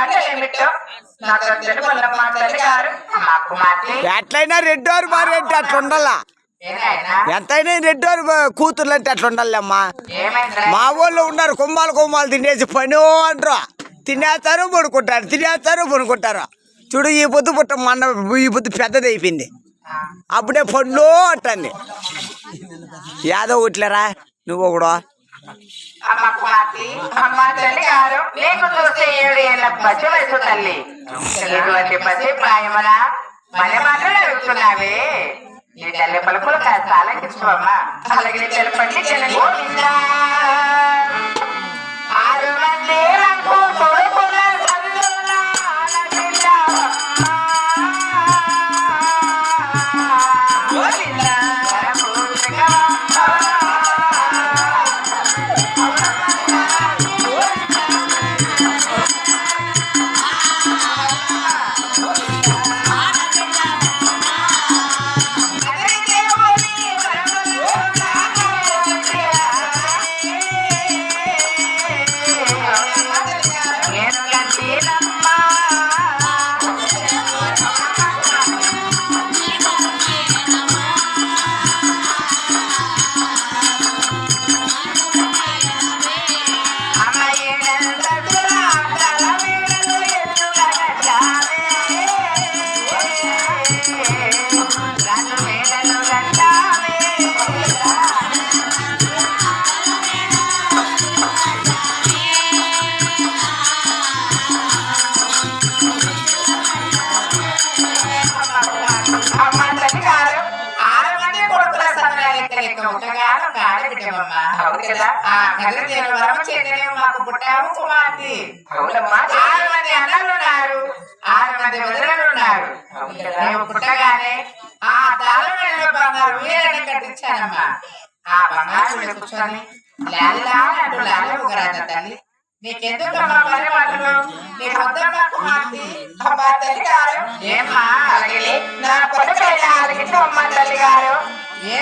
అంటే ఏమిటో నాతో తెలుగులమ్మ తల్లి గారు మా కుమార్తె ఎట్లయినా రెడ్డోరు భార్య అంటే అట్లా ఉండాలా? ఎంతైనా రెడ్డోరు కూతుర్లు అంటే అట్లా ఉండాలమ్మా. మా ఊళ్ళో ఉన్నారు కుమ్మాలు కుమ్మాలు తినేసి పని అంటారు. తినేస్తారు పడుకుంటారు. తినేస్తారు పడుకుంటారు. చూడు ఈ పొద్దు పుట్ట మన ఈ పొద్దు పెద్దది అయిపోయింది. అప్పుడే పండ్లు అంటుంది. యాదో ఉట్లేరా? నువ్వు ఒకడు అమ్మ కుమార్తె అమ్మ తల్లి గారు నీకు చూస్తే ఏడు ఏళ్ళ పసి వయసు తల్లి. ఇటువంటి పచ్చి ప్రాయమున మన మాటలు అడుగుతున్నావే. నీ తల్లి పలుకులు కాస్త ఆలకించుకోమ్మా. అలాగే తెలుపండి తెలుగు Bye. అమ్మ తల్లి ఆరు మంది కొడుకుల అవును కదా? ఆ వరమ చెందిన మాకు పుట్టాము కుమార్తె. అవునమ్మా ఆరు మంది అన్నలు ఉన్నారు. ఆరు మంది వదిలలు ఉన్నారు. మేము పుట్టగానే ఆ బంగారు వీరని కట్టించానమ్మా. ఆ బంగారు కూర్చొని లాలిలా అంటూ లాలి ఉగరాజ తల్లి నీకెందుకు పని మాటలు అమ్మా తల్లి గారు. ఏమ్మా అలాగే నా తల్లి గారు. ఏ